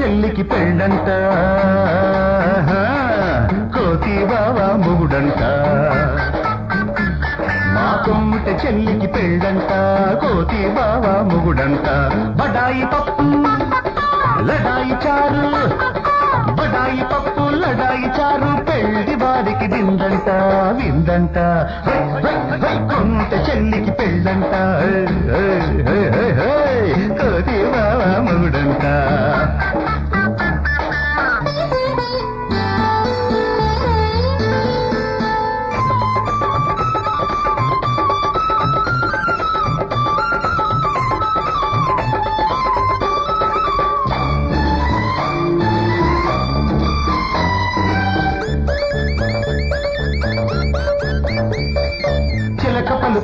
చెల్లికి పెళ్ళంట. కోతి బావా మొగుడంట. మా కొంట చెల్లికి పెళ్ళంట కోతి బావా మొగుడంట. బడాయి పప్పు లడాయి చారు. బడాయి పప్పు లడాయి చారు పెళ్ళి వారికి విందంట విందంట. కొంత చెల్లికి పెళ్ళంట.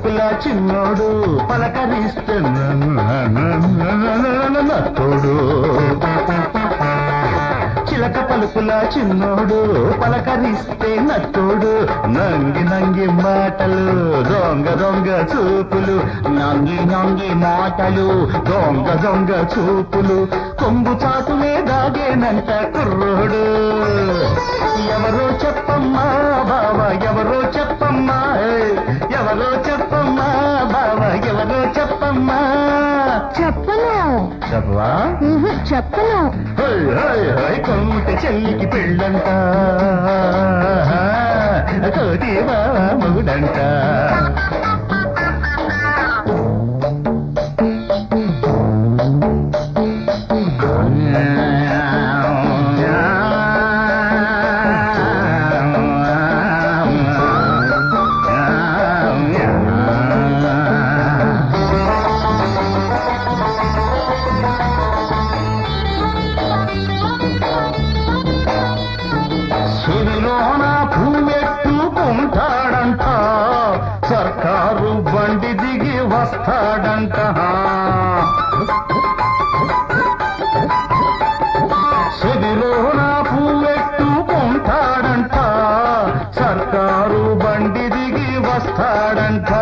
పలుకుల చిన్నోడు పలకరిస్తున్నోడు చిలక పలుకుల చిన్నోడు పలకరిస్తే నట్టోడు నంగి నంగి మాటలు దొంగ దొంగ చూపులు నంగి నంగి మాటలు దొంగ దొంగ చూపులు కొంగు చాటునే దాగేనంట కుర్రోడు ఎవరో చెప్పమ్మా బావ ఎవరో చెప్పమ్మా ఎవరో చెప్పను. చెప్పవా? చెప్పను. కొమ్మిట చెల్లికి పెళ్ళంటే. బాబా మగుడంటా. సుడిలోన భూమెట్టుకుంటాడంట సర్కారు బండి దిగి వస్తాడంట. సుడిలోన భూమెట్టుకుంటాడంట సర్కారు బండి దిగి వస్తాడంట.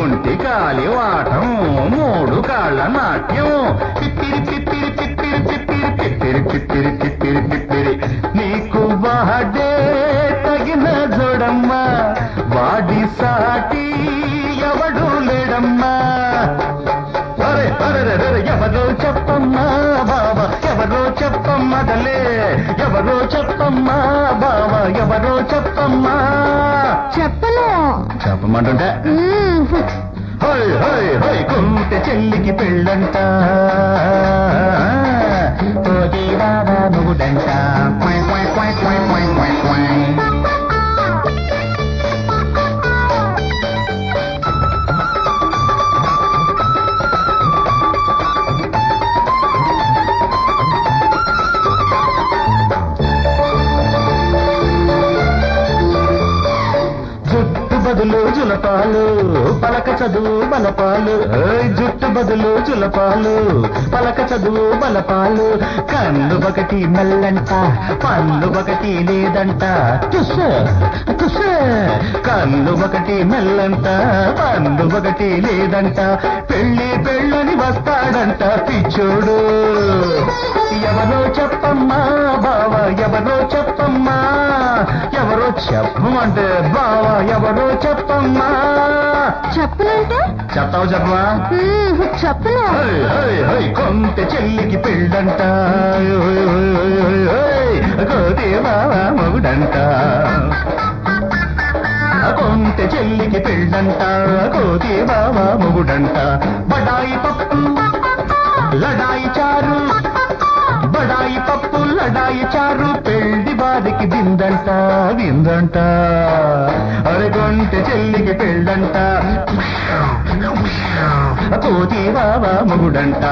ఒంటి కాలి వాటం మూడు కాళ్ళ నాట్యం లేడమ్మా అరే అరే అరే, ఎవరో చెప్పమ్మా బాబా ఎవరో చెప్పమ్మదలే ఎవరో చెప్పమ్మా బాబా ఎవరో చెప్పమ్మా. చెప్పను చెప్పమంటుంటే? హై హై హై కొంట చెల్లికి పెళ్ళంట. జులపాలు పలక చదువు బలపాలు. జుట్టు బదులు జులపాలు పలక చదువు బలపాలు. కళ్ళు ఒకటి మెల్లంట పళ్ళు ఒకటి లేదంట. తుస తుస కళ్ళు ఒకటి మెల్లంట పళ్ళు ఒకటి లేదంట. పెళ్ళి పెళ్ళని వస్తాడంట పిచ్చోడు. ఎవరో చెప్పమ్మా బావా ఎవరో చెప్పమ్మా చెప్పమంటే బావా ఎవరు చెప్పమ్మా? చెప్పులంటే చెప్తావు చెప్పమా చెప్పులు కొంత చెల్లికి పెళ్ళంట. కోదే బావా మగుడంట. కొంత చెల్లికి పెళ్ళంట కోదే బావా మగుడంట. బడాయి పప్పు లడాయి చారు బడాయి పప్పు చెల్లికి వారికి విందంట. విందంట చెల్లికి పెళ్ళంట. కోతి బాబా మొగుడంట.